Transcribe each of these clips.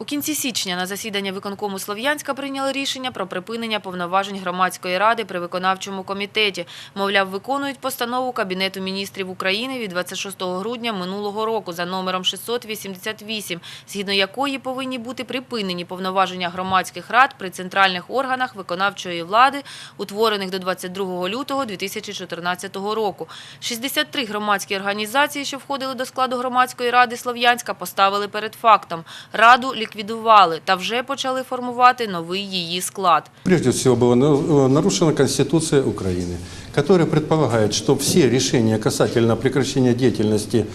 У кінці січня на засідання виконкому Слов'янська прийняли рішення про припинення повноважень громадської ради при виконавчому комітеті. Мовляв, виконують постанову Кабінету міністрів України від 26 грудня минулого року за номером 688, згідно якої повинні бути припинені повноваження громадських рад при центральних органах виконавчої влади, утворених до 22 лютого 2014 року. 63 громадські організації, що входили до складу громадської ради Слов'янська, поставили перед фактом. Раду ліквідували та вже почали формувати новий її склад. Прежде всего была на- нарушена Конституция Украины, которая предполагает, что все решения касательно прекращения деятельности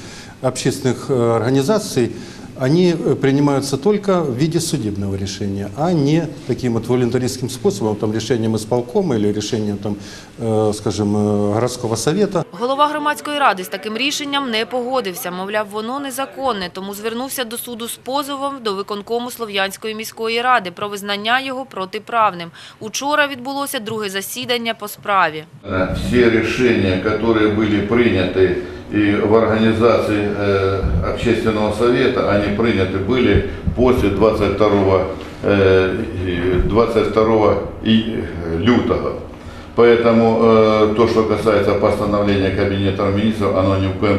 общественных э, организаций, они э, принимаются только в виде судебного решения, а не таким вот волонтаристским способом, там, решением исполкома или решением, там, э, скажем, э, городского совета. Голова громадської ради з таким рішенням не погодився. Мовляв, воно незаконне, тому звернувся до суду з позовом до виконкому Слов'янської міської ради про визнання його протиправним. Учора відбулося друге засідання по справі. Все решения, которые были приняты и в организации э, общественного совета, они приняты были после 22, э, и 22 и- лютого. Поэтому э, то, что касается постановления Кабинета министров, оно ни в коем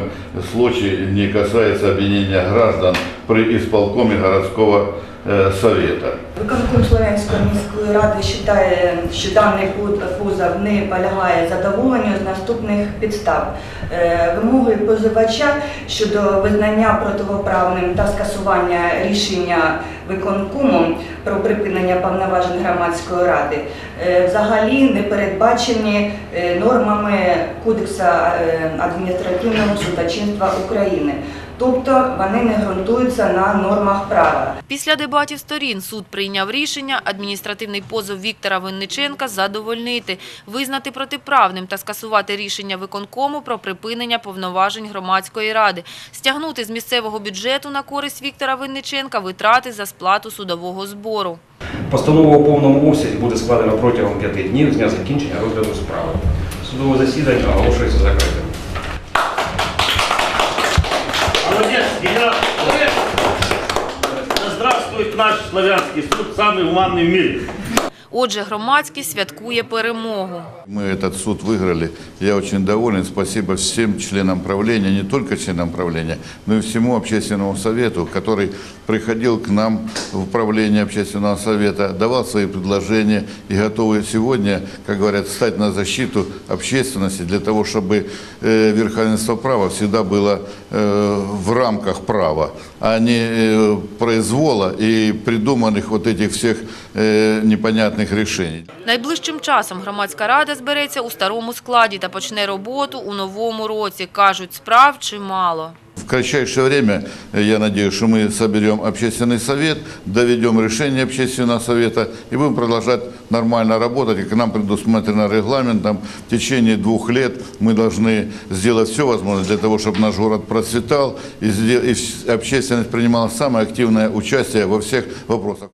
случае не касается обвинения граждан при исполкоме городского э, совета. Виконком Слов'янської міської ради вважає, що даний позов не полягає задоволенню з наступних підстав. Е, Вимоги позивача щодо визнання противоправним та скасування рішення виконкому про припинення повноважень громадської ради е, взагалі не передбачені е, нормами Кодексу е, адміністративного судочинства України. Тобто вони не ґрунтуються на нормах права. Після дебатів сторін суд прийняв рішення адміністративний позов Віктора Винниченка задовольнити, визнати протиправним та скасувати рішення виконкому про припинення повноважень громадської ради, стягнути з місцевого бюджету на користь Віктора Винниченка витрати за сплату судового збору. Постанова у повному обсязі буде складена протягом п'яти днів з дня закінчення розгляду справи. Судове засідання оголошується закритим. Молодец, генерал. Да наш славянский суд, самый гуманный в мире. Отже, громадськість святкує перемогу. Мы этот суд выиграли. Я очень доволен. Спасибо всем членам правления, не только членам правления, но и всему общественному совету, который приходил к нам в правление общественного совета, давал свои предложения и готовы сегодня, как говорят, стать на защиту общественности для того, чтобы э, верховенство права всегда было э, в рамках права, а не э, произвола и придуманных вот этих всех э, непонятных решений. Найближчим часом громадська рада збереться у старому складі та почне роботу у новому році. Кажуть, справ чимало. В кратчайшее время, э, я надеюсь, что мы соберем общественный совет, доведем решение общественного совета и будем продолжать нормально работать, как нам предусмотрено регламентом. В течение двух лет мы должны сделать все возможное для того, чтобы наш город процветал и, сде- и вс- общественность принимала самое активное участие во всех вопросах.